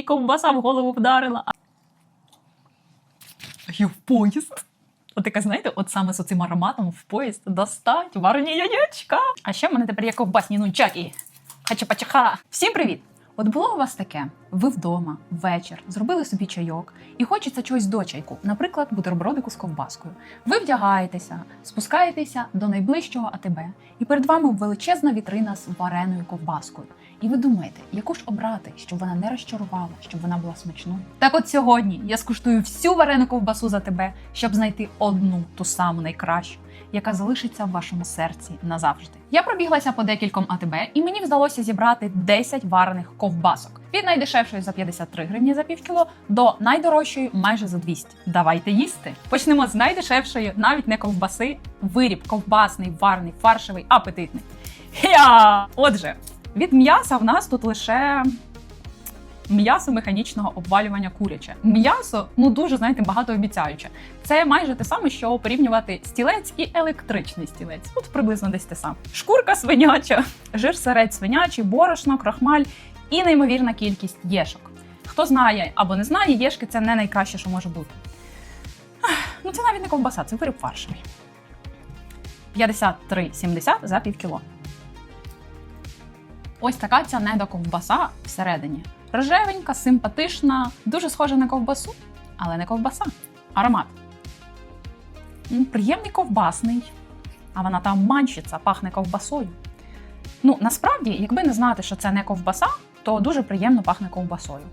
мені ковбаса в голову вдарила. Я в поїзд. От таке, знаєте, от саме з цим ароматом в поїзд достать варені яєчка. А ще в мене тепер є ковбасні нунчаки. Хача-пачаха. Всім привіт! От було у вас таке: ви вдома, вечір, зробили собі чайок, і хочеться чогось до чайку, наприклад, бутербродику з ковбаскою. Ви вдягаєтеся, спускаєтеся до найближчого АТБ, і перед вами величезна вітрина з вареною ковбаскою. І ви думаєте, яку ж обрати, щоб вона не розчарувала, щоб вона була смачною? Так от сьогодні я скуштую всю варену ковбасу за тебе, щоб знайти одну ту саму найкращу, яка залишиться в вашому серці назавжди. Я пробіглася по декільком АТБ, і мені вдалося зібрати 10 варених ковбасок від найдешевшої за 53 гривні за півкіло до найдорожчої майже за 200. Давайте їсти. Почнемо з найдешевшої, навіть не ковбаси, виріб ковбасний, варний, фаршевий, апетитний. Хя! Отже, від м'яса в нас тут лише м'ясо механічного обвалювання куряче. М'ясо ну дуже знаєте багатообіцяюче. Це майже те саме, що порівнювати стілець і електричний стілець. Тут приблизно десь те саме. Шкурка свиняча, жир середь свинячий, борошно, крахмаль і неймовірна кількість єшок. Хто знає або не знає, єшки це не найкраще, що може бути. Ну це навіть не ковбаса, це виріб фаршевий. 53,70 за півкіло. Ось така ця недоковбаса всередині. Рожевенька, симпатична, дуже схожа на ковбасу, але не ковбаса. Аромат. Приємний ковбасний, а вона там манчиться, пахне ковбасою. Ну, насправді, якби не знати, що це не ковбаса, то дуже приємно пахне ковбасою.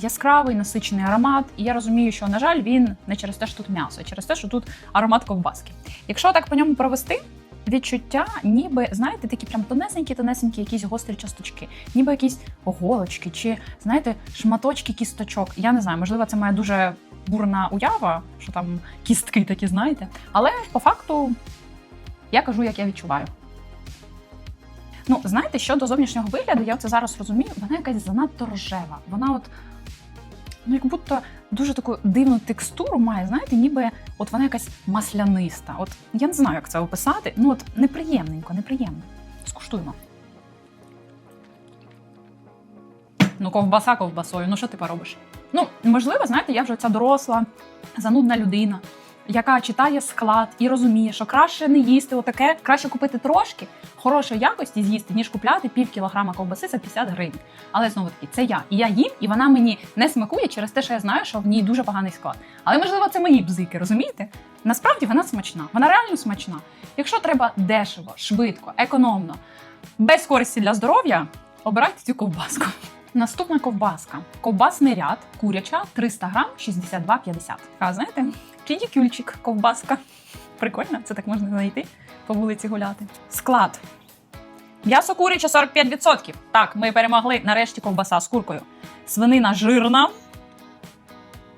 Яскравий насичений аромат, і я розумію, що, на жаль, він не через те, що тут м'ясо, а через те, що тут аромат ковбаски. Якщо так по ньому провести, відчуття, ніби знаєте, такі прям тонесенькі, тонесенькі, якісь гострі часточки, ніби якісь голочки, чи знаєте, шматочки кісточок. Я не знаю, можливо, це моя дуже бурна уява, що там кістки такі, знаєте. Але по факту я кажу, як я відчуваю. Ну, знаєте, щодо зовнішнього вигляду, я це зараз розумію, вона якась занадто рожева. Вона от. Ну, як будто дуже таку дивну текстуру має, знаєте, ніби от вона якась масляниста. От я не знаю, як це описати. Ну от неприємненько, неприємно. Скуштуємо. Ну, ковбаса ковбасою. Ну що ти поробиш? Ну, можливо, знаєте, я вже ця доросла, занудна людина, яка читає склад і розуміє, що краще не їсти отаке, краще купити трошки хорошої якості з'їсти, ніж купляти пів кілограма ковбаси за 50 гривень. Але знову таки, це я. І я їм, і вона мені не смакує через те, що я знаю, що в ній дуже поганий склад. Але можливо, це мої бзики, розумієте? Насправді вона смачна, вона реально смачна. Якщо треба дешево, швидко, економно, без користі для здоров'я, обирайте цю ковбаску. Наступна ковбаска. Ковбасний ряд, куряча, 300 грам, 62,50. А знаєте, чидікюльчик ковбаска. Прикольно, це так можна знайти по вулиці гуляти. Склад. М'ясо куряче 45%. Так, ми перемогли нарешті ковбаса з куркою. Свинина жирна.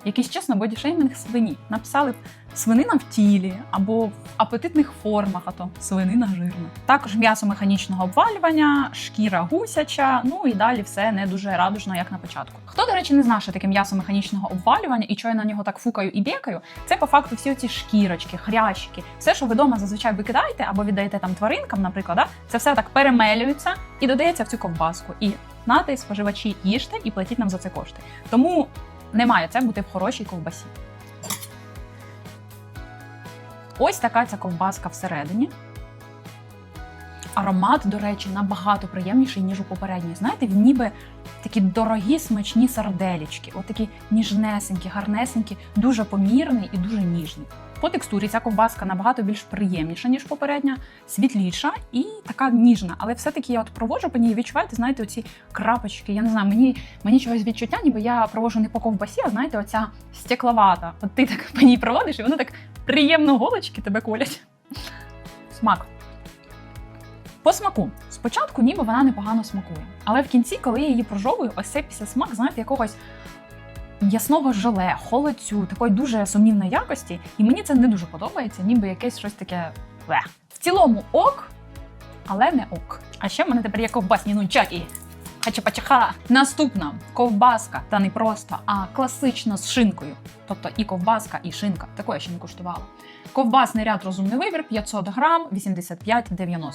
Якийсь чесно бодішеймінг свині. Написали б свинина в тілі або в апетитних формах, а то свинина жирна. Також м'ясо механічного обвалювання, шкіра гусяча, ну і далі все не дуже радужно, як на початку. Хто, до речі, не знає, що таке м'ясо механічного обвалювання і що я на нього так фукаю і бєкаю, це по факту всі ці шкірочки, хрящики, все, що ви вдома зазвичай викидаєте або віддаєте там тваринкам, наприклад, да? це все так перемелюється і додається в цю ковбаску. І нати споживачі їжте і платіть нам за це кошти. Тому не має це бути в хорошій ковбасі. Ось така ця ковбаска всередині. Аромат, до речі, набагато приємніший, ніж у попередній. Знаєте, він ніби такі дорогі смачні сарделічки, от такі ніжнесенькі, гарнесенькі, дуже помірний і дуже ніжний. По текстурі ця ковбаска набагато більш приємніша, ніж попередня, світліша і така ніжна. Але все-таки я от проводжу по ній, відчуваєте, знаєте, оці крапочки. Я не знаю, мені, мені чогось відчуття, ніби я провожу не по ковбасі, а знаєте, оця стекловата. От ти так по ній проводиш, і воно так приємно голочки тебе колять. Смак. По смаку. Спочатку ніби вона непогано смакує. Але в кінці, коли я її прожовую, ось цей після смак, знаєте, якогось ясного желе, холодцю, такої дуже сумнівної якості. І мені це не дуже подобається, ніби якесь щось таке. В цілому ок, але не ок. А ще в мене тепер є ковбасні нунчаки. Хачапачаха. Наступна ковбаска, та не просто, а класична з шинкою. Тобто і ковбаска, і шинка. Такої я ще не куштувала. Ковбасний ряд розумний вибір 500 грам, 85,90.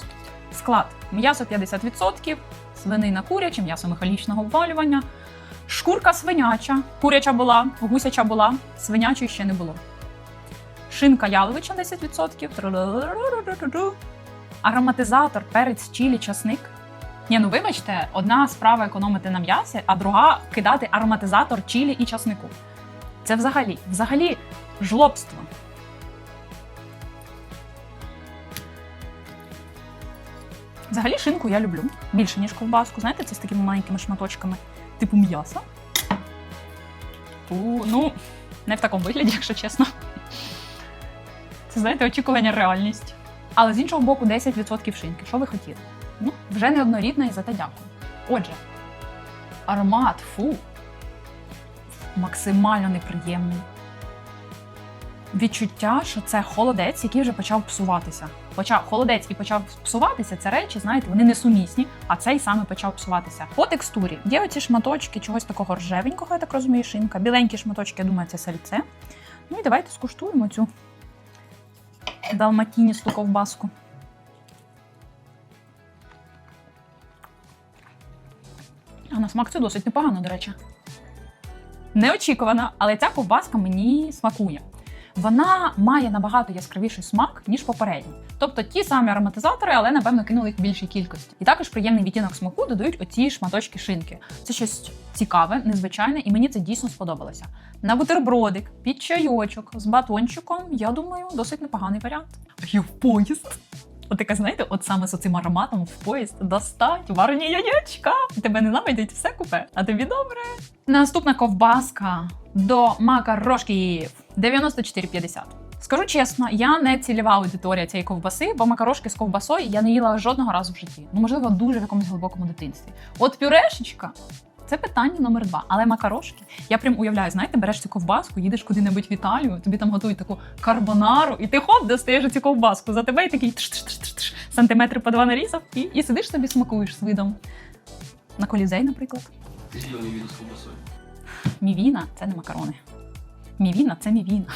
Склад: м'ясо 50%, свинина куряче, м'ясо механічного обвалювання, Шкурка свиняча, куряча була, гусяча була, свинячої ще не було. Шинка яловича 10%. Тру-ру-ру-ру-ру-ру. Ароматизатор, перець, чилі, часник. Ні, ну вибачте, одна справа економити на м'ясі, а друга кидати ароматизатор чилі і часнику. Це взагалі, взагалі жлобство. Взагалі шинку я люблю більше, ніж ковбаску. Знаєте, це з такими маленькими шматочками, типу м'яса. Ну, не в такому вигляді, якщо чесно. Це, знаєте, очікування реальність. Але з іншого боку, 10% шинки. Що ви хотіли? Ну, вже неоднорідна і за те дякую. Отже, аромат, фу, максимально неприємний. Відчуття, що це холодець, який вже почав псуватися. Почав холодець і почав псуватися. Це речі, знаєте, вони несумісні, а цей саме почав псуватися. По текстурі є оці шматочки чогось такого ржевенького, я так розумію, шинка. Біленькі шматочки, я думаю, це сальце. Ну і давайте скуштуємо цю далматіністу ковбаску. Смак це досить непогано, до речі. Неочікувано, але ця ковбаска мені смакує. Вона має набагато яскравіший смак, ніж попередні. Тобто ті самі ароматизатори, але напевно кинули їх в більшій кількості. І також приємний відтінок смаку додають оці шматочки шинки. Це щось цікаве, незвичайне, і мені це дійсно сподобалося. На бутербродик, під чайочок з батончиком, я думаю, досить непоганий варіант. Я в поїзд. От таке, знаєте, от саме з цим ароматом в поїзд достать варені яєчка. Тебе ненавидять все купе, а тобі добре. Наступна ковбаска до макарошків 94,50. Скажу чесно, я не цільова аудиторія цієї ковбаси, бо макарошки з ковбасою я не їла жодного разу в житті. Ну, можливо, дуже в якомусь глибокому дитинстві. От пюрешечка. Це питання номер два. Але макарошки, я прям уявляю, знаєте, береш цю ковбаску, їдеш куди-небудь в Італію, тобі там готують таку карбонару, і ти хоп, достаєш цю ковбаску за тебе і такий тш-тш-тш-тш, сантиметри по два нарізав, і, і сидиш собі смакуєш з видом. На колізей, наприклад. С. Мівіна це не макарони. Мівіна це мівіна.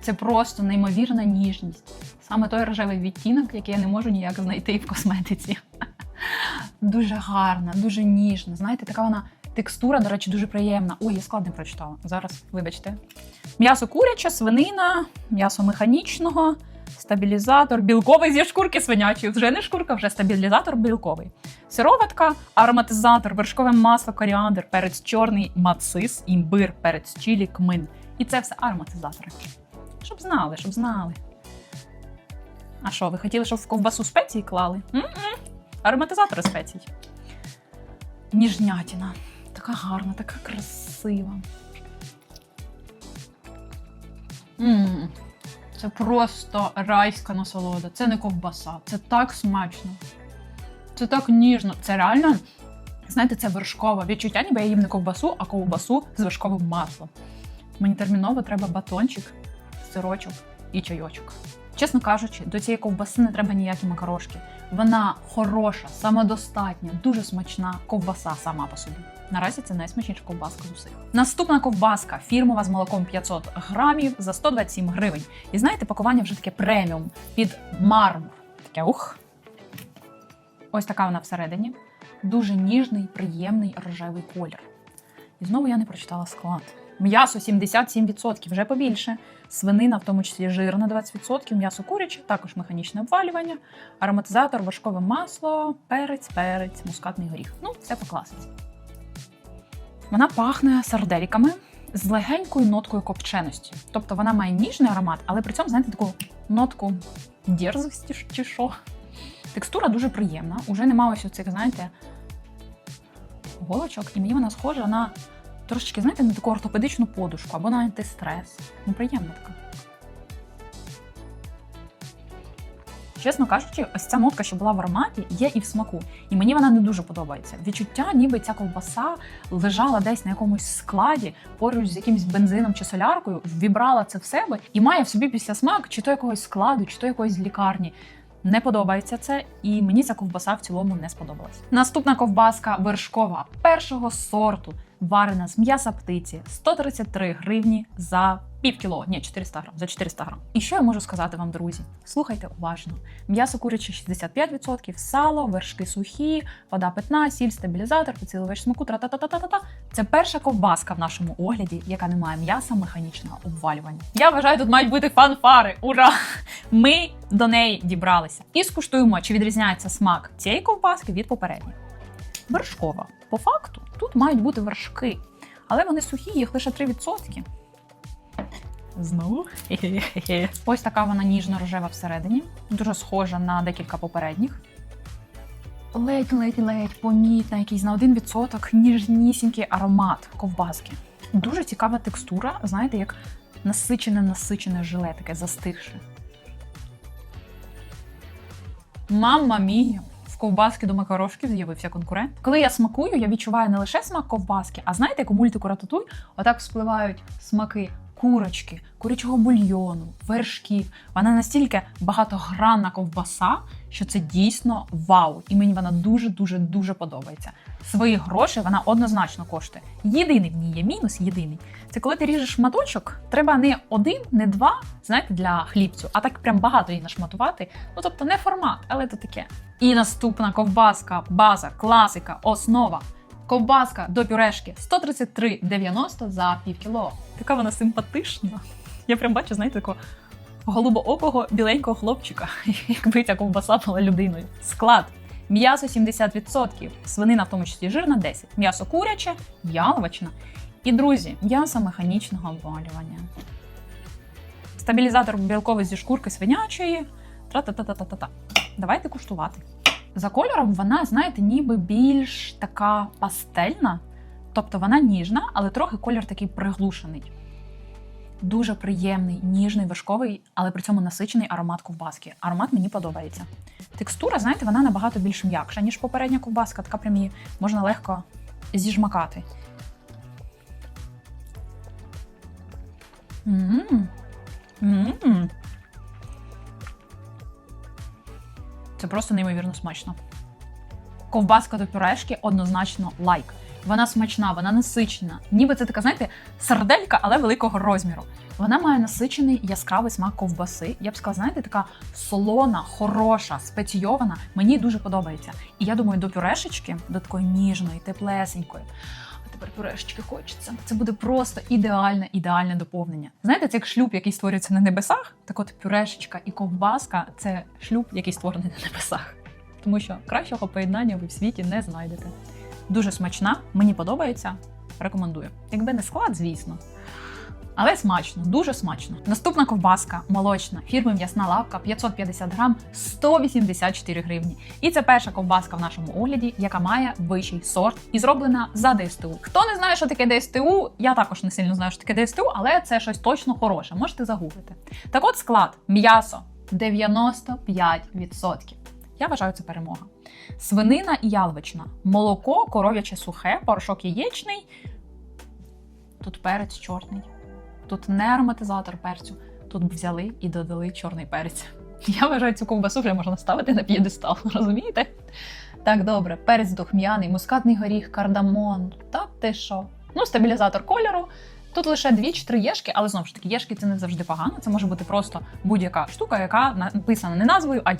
Це просто неймовірна ніжність. Саме той рожевий відтінок, який я не можу ніяк знайти в косметиці. Дуже гарна, дуже ніжна. Знаєте, така вона текстура, до речі, дуже приємна. Ой, я склад не прочитала. Зараз, вибачте. М'ясо куряче, свинина, м'ясо механічного, стабілізатор, білковий зі шкурки свинячої. Вже не шкурка, вже стабілізатор білковий. Сироватка, ароматизатор, вершкове масло, коріандр, перець чорний, мацис, імбир, перець чилі, кмин. І це все ароматизатори. Щоб знали, щоб знали. А що, ви хотіли, щоб в ковбасу спеції клали? М-м. Ароматизатори спецій. Ніжнятіна. Така гарна, така красива. М, Це просто райська насолода. Це не ковбаса. Це так смачно. Це так ніжно. Це реально, знаєте, це вершкове відчуття, ніби я їм не ковбасу, а ковбасу з вершковим маслом. Мені терміново треба батончик, сирочок і чайочок. Чесно кажучи, до цієї ковбаси не треба ніякі макарошки. Вона хороша, самодостатня, дуже смачна ковбаса сама по собі. Наразі це найсмачніша ковбаска з усіх. Наступна ковбаска фірмова з молоком 500 грамів за 127 гривень. І знаєте, пакування вже таке преміум під мармур. Таке ух. Ось така вона всередині. Дуже ніжний, приємний рожевий колір. І знову я не прочитала склад. М'ясо 77%, вже побільше. Свинина, в тому числі жирна 20%, м'ясо куряче, також механічне обвалювання, ароматизатор, важкове масло, перець, перець, мускатний горіх. Ну, все по класиці. Вона пахне сардельками з легенькою ноткою копченості. Тобто вона має ніжний аромат, але при цьому, знаєте, таку нотку дерзості чи що. Текстура дуже приємна. Уже нема ось оцих, знаєте, голочок, і мені вона схожа на трошечки, знаєте, на таку ортопедичну подушку або на антистрес. Ну, приємна така. Чесно кажучи, ось ця нотка, що була в ароматі, є і в смаку. І мені вона не дуже подобається. Відчуття, ніби ця ковбаса лежала десь на якомусь складі поруч з якимось бензином чи соляркою, вібрала це в себе і має в собі після смак чи то якогось складу, чи то якоїсь лікарні. Не подобається це, і мені ця ковбаса в цілому не сподобалась. Наступна ковбаска вершкова першого сорту, варена з м'яса птиці 133 гривні за Пів кіло, ні, 400 грам, за 400 грам. І що я можу сказати вам, друзі? Слухайте уважно: м'ясо куряче 65%, сало, вершки сухі, вода питна, сіль, стабілізатор, підсилювач смаку, тра-та-та-та-та-та. Це перша ковбаска в нашому огляді, яка не має м'яса механічного обвалювання. Я вважаю, тут мають бути фанфари. Ура! Ми до неї дібралися. І скуштуємо, чи відрізняється смак цієї ковбаски від попередньої. Вершкова. По факту, тут мають бути вершки, але вони сухі, їх лише 3%. Знову. Ось така вона ніжно-рожева всередині, дуже схожа на декілька попередніх. Ледь-ледь-ледь помітна, якийсь на 1% ніжнісінький аромат ковбаски. Дуже цікава текстура, знаєте, як насичене-насичене желе, таке застигше. Мамма мія! Ковбаски до макарошків з'явився конкурент. Коли я смакую, я відчуваю не лише смак ковбаски, а знаєте, як у мультику рататуй, отак спливають смаки курочки, курячого бульйону, вершків. Вона настільки багатогранна ковбаса, що це дійсно вау. І мені вона дуже дуже подобається. Свої гроші вона однозначно коштує. Єдиний в ній є мінус, єдиний. Це коли ти ріжеш шматочок, треба не один, не два, знаєте, для хлібцю, а так прям багато її нашматувати. Ну тобто не формат, але то таке. І наступна ковбаска, база, класика, основа. Ковбаска до пюрешки 133,90 за пів кіло. Така вона симпатична. Я прям бачу, знаєте, такого голубоокого біленького хлопчика, якби ця ковбаса була людиною. Склад. М'ясо 70%, свинина, в тому числі жирна 10%, м'ясо куряче, яловична. І, друзі, м'ясо механічного обвалювання. Стабілізатор білковий зі шкурки свинячої. Тра-та-та-та-та-та. Давайте куштувати. За кольором вона, знаєте, ніби більш така пастельна, тобто вона ніжна, але трохи колір такий приглушений. Дуже приємний, ніжний, вишковий, але при цьому насичений аромат ковбаски. Аромат мені подобається. Текстура, знаєте, вона набагато більш м'якша, ніж попередня ковбаска, така прям її можна легко зіжмакати. М-м. М-м. Це просто неймовірно смачно. Ковбаска до пюрешки однозначно лайк. Вона смачна, вона насичена. Ніби це така, знаєте, сарделька, але великого розміру. Вона має насичений яскравий смак ковбаси. Я б сказала, знаєте, така солона, хороша, спеційована. Мені дуже подобається. І я думаю, до пюрешечки, до такої ніжної, теплесенької. Тепер пюрешечки хочеться. Це буде просто ідеальне, ідеальне доповнення. Знаєте, це як шлюб, який створюється на небесах. Так от пюрешечка і ковбаска це шлюб, який створений на небесах. Тому що кращого поєднання ви в світі не знайдете. Дуже смачна, мені подобається. Рекомендую. Якби не склад, звісно. Але смачно, дуже смачно. Наступна ковбаска молочна фірми м'ясна лавка 550 грам 184 гривні. І це перша ковбаска в нашому огляді, яка має вищий сорт і зроблена за ДСТУ. Хто не знає, що таке ДСТУ, я також не сильно знаю, що таке ДСТУ, але це щось точно хороше. Можете загуглити. Так от склад: м'ясо 95%. Я вважаю, це перемога. Свинина і яловична, молоко, коров'яче сухе, порошок яєчний. Тут перець чорний. Тут не ароматизатор перцю. Тут взяли і додали чорний перець. Я вважаю, цю ковбасу вже можна ставити на п'єдестал, розумієте? Так, добре, перець духмяний, мускатний горіх, кардамон. Та ти що? Ну, стабілізатор кольору. Тут лише дві чи три єшки, але знову ж таки, єшки це не завжди погано. Це може бути просто будь-яка штука, яка написана не назвою, а є.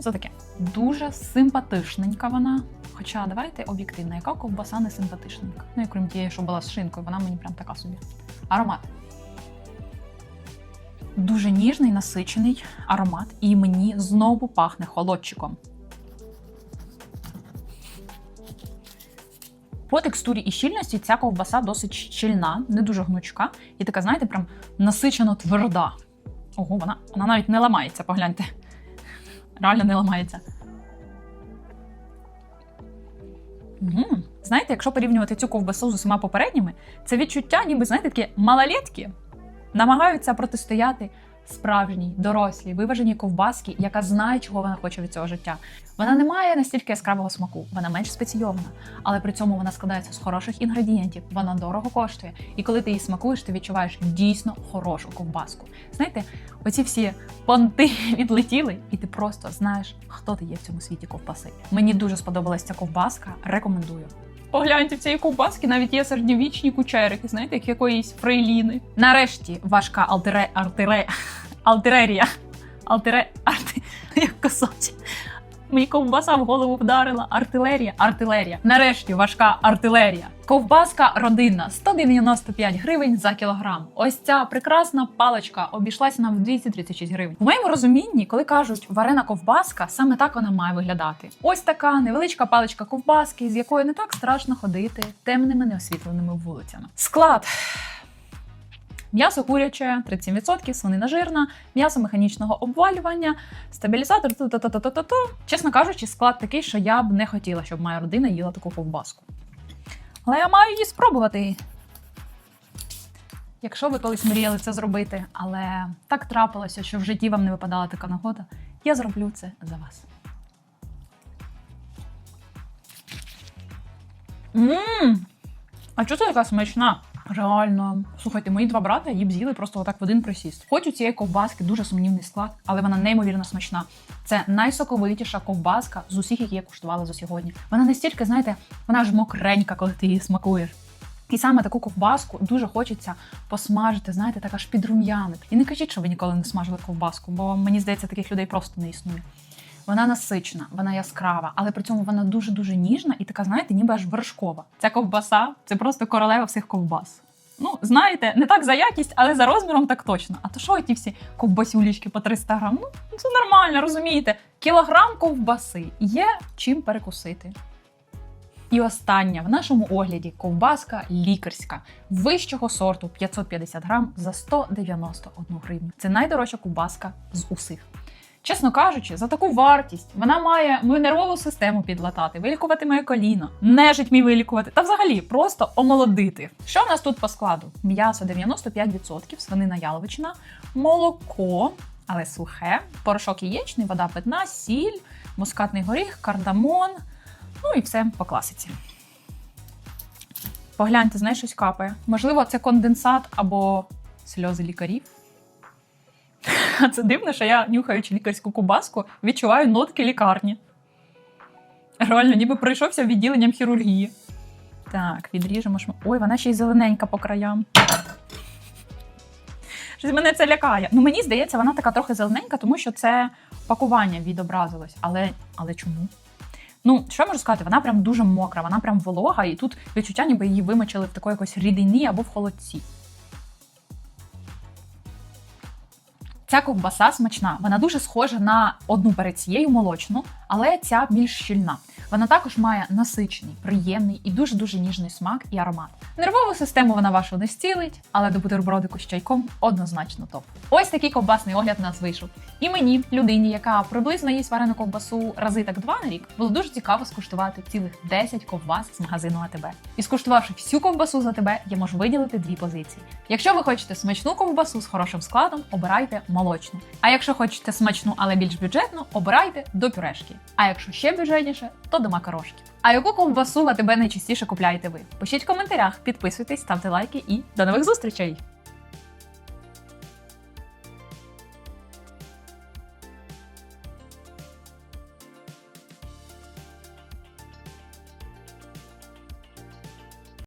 Це таке. Дуже симпатичненька вона. Хоча давайте об'єктивно, яка ковбаса не симпатичненька. Ну і крім тієї, що була з шинкою, вона мені прям така собі. Аромат. Дуже ніжний, насичений аромат, і мені знову пахне холодчиком. По текстурі і щільності ця ковбаса досить щільна, не дуже гнучка, і така, знаєте, прям насичено тверда. Ого, вона, вона навіть не ламається, погляньте. Реально не ламається. М, Знаєте, якщо порівнювати цю ковбасу з усіма попередніми, це відчуття, ніби, знаєте, такі малолетки намагаються протистояти справжній, дорослій, виваженій ковбаски, яка знає, чого вона хоче від цього життя. Вона не має настільки яскравого смаку, вона менш спеційована, але при цьому вона складається з хороших інгредієнтів, вона дорого коштує. І коли ти її смакуєш, ти відчуваєш дійсно хорошу ковбаску. Знаєте, оці всі понти відлетіли, і ти просто знаєш, хто ти є в цьому світі ковбаси. Мені дуже сподобалася ця ковбаска. Рекомендую. Погляньте, в цієї ковбаски навіть є середньовічні кучерики, знаєте, як якоїсь фрейліни. Нарешті важка алтере, артере, алтерерія. Алтере, арти, як косоті. Мені ковбаса в голову вдарила. Артилерія, артилерія. Нарешті важка артилерія. Ковбаска родинна 195 гривень за кілограм. Ось ця прекрасна паличка обійшлася нам в 236 гривень. В моєму розумінні, коли кажуть варена ковбаска, саме так вона має виглядати. Ось така невеличка паличка ковбаски, з якою не так страшно ходити темними неосвітленими вулицями. Склад. М'ясо куряче 37%, свинина жирна, м'ясо механічного обвалювання, стабілізатор. ту-ту-ту-ту-ту-ту. Чесно кажучи, склад такий, що я б не хотіла, щоб моя родина їла таку ковбаску. Але я маю її спробувати. Якщо ви колись мріяли це зробити, але так трапилося, що в житті вам не випадала така нагода, я зроблю це за вас. Мм! А чого це така смачна? Реально, слухайте, мої два брата її б з'їли просто отак в один присіст. Хоч у цієї ковбаски дуже сумнівний склад, але вона неймовірно смачна. Це найсоковитіша ковбаска з усіх, які я куштувала за сьогодні. Вона настільки, знаєте, вона ж мокренька, коли ти її смакуєш. І саме таку ковбаску дуже хочеться посмажити, знаєте, так аж підрум'янити. І не кажіть, що ви ніколи не смажили ковбаску, бо мені здається, таких людей просто не існує. Вона насичена, вона яскрава, але при цьому вона дуже дуже ніжна і така, знаєте, ніби аж вершкова. Ця ковбаса це просто королева всіх ковбас. Ну, знаєте, не так за якість, але за розміром так точно. А то що ті всі ковбасюлічки по 300 грам? Ну, це нормально, розумієте? Кілограм ковбаси є чим перекусити. І остання в нашому огляді ковбаска лікарська вищого сорту 550 грам за 191 гривню. Це найдорожча ковбаска з усіх. Чесно кажучи, за таку вартість вона має мою нервову систему підлатати, вилікувати моє коліно, нежить мій вилікувати та взагалі просто омолодити. Що в нас тут по складу? М'ясо 95%, свинина яловичина, молоко, але сухе, порошок яєчний, вода питна, сіль, мускатний горіх, кардамон. Ну і все по класиці. Погляньте, знаєш, щось капає. Можливо, це конденсат або сльози лікарів. Це дивно, що я, нюхаючи лікарську кубаску, відчуваю нотки лікарні. Реально, ніби пройшовся відділенням хірургії. Так, відріжемо шма. Ой, вона ще й зелененька по краям. Щось мене це лякає. Ну, мені здається, вона така трохи зелененька, тому що це пакування відобразилось. Але, але чому? Ну, що я можу сказати? Вона прям дуже мокра, вона прям волога, і тут відчуття, ніби її вимочили в такої якоїсь рідині або в холодці. Ця ковбаса смачна. Вона дуже схожа на одну перед цією молочну, але ця більш щільна. Вона також має насичений, приємний і дуже дуже ніжний смак і аромат. Нервову систему вона вашу не зцілить, але до бутербродику з чайком однозначно топ. Ось такий ковбасний огляд у нас вийшов. І мені, людині, яка приблизно їсть варену ковбасу рази так два на рік, було дуже цікаво скуштувати цілих 10 ковбас з магазину АТБ. І скуштувавши всю ковбасу з АТБ, я можу виділити дві позиції. Якщо ви хочете смачну ковбасу з хорошим складом, обирайте молочну. А якщо хочете смачну, але більш бюджетну, обирайте до пюрешки. А якщо ще бюджетніше, то до макарошки. А яку ковбасу АТБ найчастіше купляєте ви? Пишіть в коментарях, підписуйтесь, ставте лайки і до нових зустрічей!